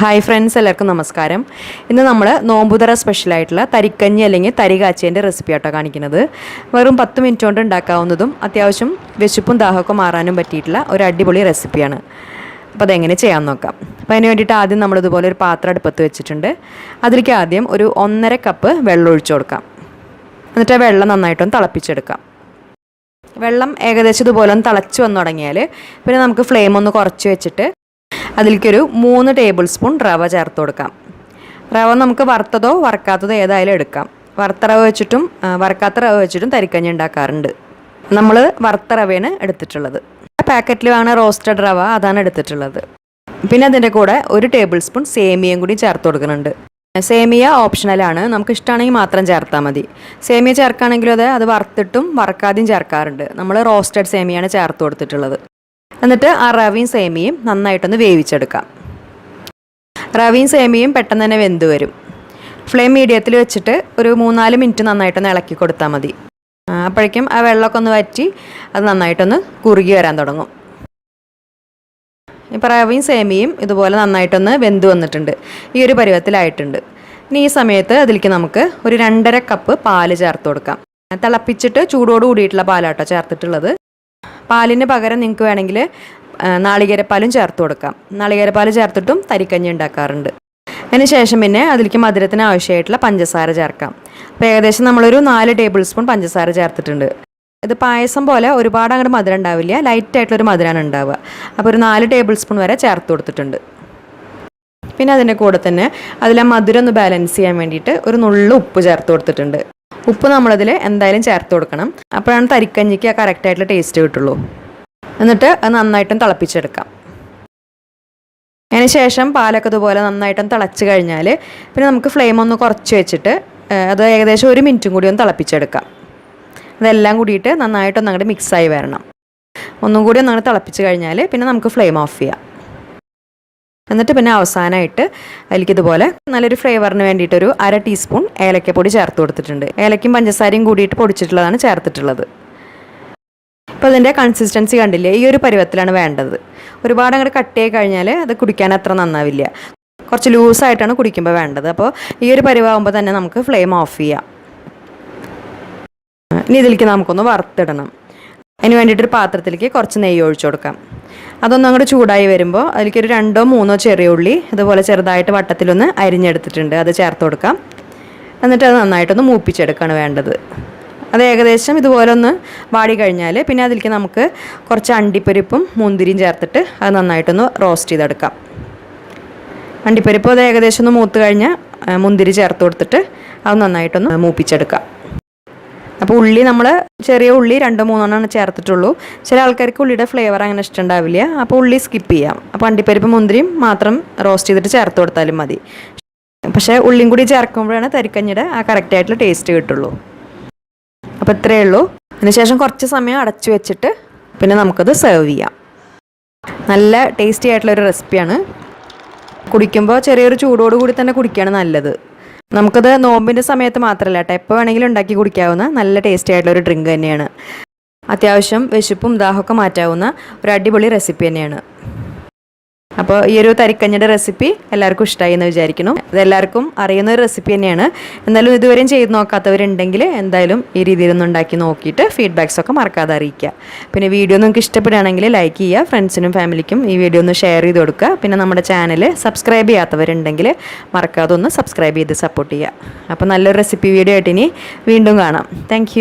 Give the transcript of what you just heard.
Hi friends എല്ലാവർക്കും നമസ്കാരം. ഇന്ന് നമ്മൾ നോമ്പുതറ സ്പെഷ്യലായിട്ടുള്ള തരിക്കഞ്ഞി അല്ലെങ്കിൽ തരി കാച്ചിയന്റെ റെസിപ്പി ആട്ടോ കാണിക്കുന്നത്. വെറും പത്ത് മിനിറ്റ് കൊണ്ട് ഉണ്ടാക്കാവുന്നതും അത്യാവശ്യം വിശപ്പും ദാഹമൊക്കെ മാറാനും പറ്റിയിട്ടുള്ള ഒരു അടിപൊളി റെസിപ്പിയാണ് അപ്പോൾ അതെങ്ങനെ ചെയ്യാൻ നോക്കാം. അപ്പോൾ അതിന് വേണ്ടിയിട്ട് ആദ്യം നമ്മളിതുപോലെ ഒരു പാത്രം അടുപ്പത്ത് വെച്ചിട്ടുണ്ട്. അതിലേക്ക് ആദ്യം ഒരു ഒന്നര കപ്പ് വെള്ളം ഒഴിച്ചു കൊടുക്കാം. എന്നിട്ട് ആ വെള്ളം നന്നായിട്ടൊന്ന് തിളപ്പിച്ചെടുക്കാം. വെള്ളം ഏകദേശം ഇതുപോലെ ഒന്ന് തിളച്ച് വന്നു തുടങ്ങിയാൽ പിന്നെ നമുക്ക് ഫ്ലെയിം ഒന്ന് കുറച്ച് വെച്ചിട്ട് അതിലേക്കൊരു മൂന്ന് ടേബിൾ സ്പൂൺ റവ ചേർത്ത് കൊടുക്കാം. റവ നമുക്ക് വറുത്തതോ വറക്കാത്തതോ ഏതായാലും എടുക്കാം. വറുത്ത റവ വെച്ചിട്ടും വറുക്കാത്ത റവ വെച്ചിട്ടും തരിക്കഞ്ഞി ഉണ്ടാക്കാറുണ്ട്. നമ്മൾ വറുത്ത റവയാണ് എടുത്തിട്ടുള്ളത്. വാങ്ങുന്ന റോസ്റ്റഡ് റവ അതാണ് എടുത്തിട്ടുള്ളത്. പിന്നെ അതിന്റെ കൂടെ ഒരു ടേബിൾ സ്പൂൺ സേമിയയും കൂടി ചേർത്ത് കൊടുക്കുന്നുണ്ട്. സേമിയ ഓപ്ഷണലാണ് നമുക്ക് ഇഷ്ടമാണെങ്കിൽ മാത്രം ചേർത്താൽ മതി. സേമിയ ചേർക്കുകയാണെങ്കിലും അത് അത് വറുത്തിട്ടും വറക്കാതെയും ചേർക്കാറുണ്ട്. നമ്മൾ റോസ്റ്റഡ് സേമിയാണ് ചേർത്ത് കൊടുത്തിട്ടുള്ളത്. എന്നിട്ട് ആ റവയും സേമിയയും നന്നായിട്ടൊന്ന് വേവിച്ചെടുക്കാം. റവയും സേമിയയും പെട്ടെന്ന് തന്നെ വെന്ത് വരും. ഫ്ലെയിം മീഡിയത്തിൽ വെച്ചിട്ട് ഒരു മൂന്നാൽ മിനിറ്റ് നന്നായിട്ടൊന്ന് ഇളക്കി കൊടുത്താൽ മതി. അപ്പോഴേക്കും ആ വെള്ളമൊക്കെ ഒന്ന് വറ്റി അത് നന്നായിട്ടൊന്ന് കുറുകി വരാൻ തുടങ്ങും. ഇപ്പോൾ റവയും സേമിയയും ഇതുപോലെ നന്നായിട്ടൊന്ന് വെന്ത് വന്നിട്ടുണ്ട്. ഈ ഒരു പരുവത്തിലായിട്ടുണ്ട്. ഇനി ഈ സമയത്ത് അതിലേക്ക് നമുക്ക് ഒരു രണ്ടര കപ്പ് പാൽ ചേർത്ത് കൊടുക്കാം. തിളപ്പിച്ചിട്ട് ചൂടോട് കൂടിയിട്ടുള്ള പാലാട്ടോ ചേർത്തിട്ടുള്ളത്. പാലിന് പകരം നിങ്ങൾക്ക് വേണമെങ്കിൽ നാളികേരപ്പാലും ചേർത്ത് കൊടുക്കാം. നാളികേരപ്പാൽ ചേർത്തിട്ടും തരിക്കഞ്ഞി ഉണ്ടാക്കാറുണ്ട്. അതിന് ശേഷം പിന്നെ അതിലേക്ക് മധുരത്തിന് ആവശ്യമായിട്ടുള്ള പഞ്ചസാര ചേർക്കാം. അപ്പോൾ ഏകദേശം നമ്മളൊരു നാല് ടേബിൾ സ്പൂൺ പഞ്ചസാര ചേർത്തിട്ടുണ്ട്. ഇത് പായസം പോലെ ഒരുപാട് അങ്ങോട്ട് മധുരം ഉണ്ടാവില്ല ലൈറ്റ് ആയിട്ടുള്ളൊരു മധുരമാണ് ഉണ്ടാവുക. അപ്പോൾ ഒരു നാല് ടേബിൾ സ്പൂൺ വരെ ചേർത്ത് കൊടുത്തിട്ടുണ്ട്. പിന്നെ അതിന്റെ കൂടെ തന്നെ അതിലെ മധുരം ഒന്ന് ബാലൻസ് ചെയ്യാൻ വേണ്ടിയിട്ട് ഒരു നുള്ളു ഉപ്പ് ചേർത്ത് കൊടുത്തിട്ടുണ്ട്. ഉപ്പ് നമ്മളതിൽ എന്തായാലും ചേർത്ത് കൊടുക്കണം. അപ്പോഴാണ് തരിക്കഞ്ഞിക്ക് ആ കറക്റ്റായിട്ടുള്ള ടേസ്റ്റ് കിട്ടുള്ളൂ. എന്നിട്ട് അത് നന്നായിട്ടും തിളപ്പിച്ചെടുക്കാം. അതിന് ശേഷം പാലൊക്കെ ഇതുപോലെ നന്നായിട്ടും തിളച്ച് കഴിഞ്ഞാൽ പിന്നെ നമുക്ക് ഫ്ലെയിം ഒന്ന് കുറച്ച് വെച്ചിട്ട് അത് ഏകദേശം ഒരു മിനിറ്റും കൂടി ഒന്ന് തിളപ്പിച്ചെടുക്കാം. അതെല്ലാം കൂടിയിട്ട് നന്നായിട്ടൊന്ന് അങ്ങോട്ട് മിക്സായി വരണം. ഒന്നും കൂടി ഒന്ന് അങ്ങോട്ട് തിളപ്പിച്ച് കഴിഞ്ഞാൽ പിന്നെ നമുക്ക് ഫ്ലെയിം ഓഫ് ചെയ്യാം. എന്നിട്ട് പിന്നെ അവസാനമായിട്ട് അതിലേക്ക് ഇതുപോലെ നല്ലൊരു ഫ്ലേവറിന് വേണ്ടിയിട്ടൊരു അര ടീസ്പൂൺ ഏലക്കപ്പൊടി ചേർത്ത് കൊടുത്തിട്ടുണ്ട്. ഏലക്കും പഞ്ചസാരയും കൂടിയിട്ട് പൊടിച്ചിട്ടുള്ളതാണ് ചേർത്തിട്ടുള്ളത്. അപ്പോൾ അതിന്റെ കൺസിസ്റ്റൻസി കണ്ടില്ലേ? ഈ ഒരു പരുവത്തിലാണ് വേണ്ടത്. ഒരുപാട് അങ്ങോട്ട് ചെയ്ത് കഴിഞ്ഞാൽ അത് കുടിക്കാൻ അത്ര നന്നാവില്ല. കുറച്ച് ലൂസായിട്ടാണ് കുടിക്കുമ്പോൾ വേണ്ടത്. അപ്പോൾ ഈ ഒരു പരുവാകുമ്പോൾ തന്നെ നമുക്ക് ഫ്ലെയിം ഓഫ് ചെയ്യാം. ഇനി ഇതിലേക്ക് നമുക്കൊന്ന് വറുത്തിടണം. അതിന് വേണ്ടിയിട്ട് ഒരു പാത്രത്തിലേക്ക് കുറച്ച് നെയ്യ് ഒഴിച്ചു കൊടുക്കാം. അതൊന്നും അങ്ങോട്ട് ചൂടായി വരുമ്പോൾ അതിലേക്കൊരു രണ്ടോ മൂന്നോ ചെറിയ ഉള്ളി അതുപോലെ ചെറുതായിട്ട് വട്ടത്തിലൊന്ന് അരിഞ്ഞെടുത്തിട്ടുണ്ട് അത് ചേർത്ത് കൊടുക്കാം. എന്നിട്ട് അത് നന്നായിട്ടൊന്ന് മൂപ്പിച്ചെടുക്കുകയാണ് വേണ്ടത്. അത് ഏകദേശം ഇതുപോലെ ഒന്ന് വാടി കഴിഞ്ഞാൽ പിന്നെ അതിലേക്ക് നമുക്ക് കുറച്ച് അണ്ടിപ്പരിപ്പും മുന്തിരിയും ചേർത്തിട്ട് അത് നന്നായിട്ടൊന്ന് റോസ്റ്റ് ചെയ്തെടുക്കാം. അണ്ടിപ്പരിപ്പ് അത് ഏകദേശം ഒന്ന് മൂത്ത് കഴിഞ്ഞാൽ മുന്തിരി ചേർത്ത് കൊടുത്തിട്ട് അത് നന്നായിട്ടൊന്ന് മൂപ്പിച്ചെടുക്കാം. അപ്പോൾ ഉള്ളി നമ്മൾ ചെറിയ ഉള്ളി രണ്ട് മൂന്നെണ്ണമാണ് ചേർത്തിട്ടുള്ളൂ. ചില ആൾക്കാർക്ക് ഉള്ളിയുടെ ഫ്ലേവർ അങ്ങനെ ഇഷ്ടമുണ്ടാവില്ല. അപ്പോൾ ഉള്ളി സ്കിപ്പ് ചെയ്യാം. അപ്പോൾ അണ്ടിപ്പരിപ്പ് മുന്തിരിയും മാത്രം റോസ്റ്റ് ചെയ്തിട്ട് ചേർത്ത് കൊടുത്താലും മതി. പക്ഷേ ഉള്ളിയും കൂടി ചേർക്കുമ്പോഴാണ് തരിക്കഞ്ഞിയുടെ ആ കറക്റ്റ് ആയിട്ടുള്ള ടേസ്റ്റ് കിട്ടുള്ളൂ. അപ്പോൾ ഇത്രയേ ഉള്ളൂ. അതിനുശേഷം കുറച്ച് സമയം അടച്ചു വെച്ചിട്ട് പിന്നെ നമുക്കത് സെർവ് ചെയ്യാം. നല്ല ടേസ്റ്റി ആയിട്ടുള്ള ഒരു റെസിപ്പിയാണ് കുടിക്കുമ്പോൾ ചെറിയൊരു ചൂടോട് കൂടി തന്നെ കുടിക്കുകയാണ് നല്ലത്. നമുക്കത് നോമ്പിന്റെ സമയത്ത് മാത്രമല്ല കേട്ടോ. എപ്പോൾ വേണമെങ്കിലും ഉണ്ടാക്കി കുടിക്കാവുന്ന നല്ല ടേസ്റ്റി ആയിട്ടുള്ള ഒരു ഡ്രിങ്ക് തന്നെയാണ്. അത്യാവശ്യം വിശപ്പും ദാഹമൊക്കെ മാറ്റാവുന്ന ഒരു അടിപൊളി റെസിപ്പി തന്നെയാണ്. അപ്പോൾ ഈ ഒരു തരിക്കഞ്ഞിയുടെ റെസിപ്പി എല്ലാവർക്കും ഇഷ്ടമായി എന്ന് വിചാരിക്കുന്നു. ഇതെല്ലാവർക്കും അറിയുന്ന ഒരു റെസിപ്പി തന്നെയാണ്. എന്നാലും ഇതുവരെയും ചെയ്ത് നോക്കാത്തവരുണ്ടെങ്കിൽ എന്തായാലും ഈ രീതിയിലൊന്നും ഉണ്ടാക്കി നോക്കിയിട്ട് ഫീഡ്ബാക്സ് ഒക്കെ മറക്കാതെ അറിയിക്കുക. പിന്നെ വീഡിയോ നിങ്ങൾക്ക് ഇഷ്ടപ്പെടുകയാണെങ്കിൽ ലൈക്ക് ചെയ്യുക ഫ്രണ്ട്സിനും ഫാമിലിക്കും ഈ വീഡിയോ ഒന്ന് ഷെയർ ചെയ്ത് കൊടുക്കുക. പിന്നെ നമ്മുടെ ചാനൽ സബ്സ്ക്രൈബ് ചെയ്യാത്തവരുണ്ടെങ്കിൽ മറക്കാതെ ഒന്ന് സബ്സ്ക്രൈബ് ചെയ്ത് സപ്പോർട്ട് ചെയ്യുക. അപ്പോൾ നല്ലൊരു റെസിപ്പി വീഡിയോ ആയിട്ട് ഇനി വീണ്ടും കാണാം. താങ്ക്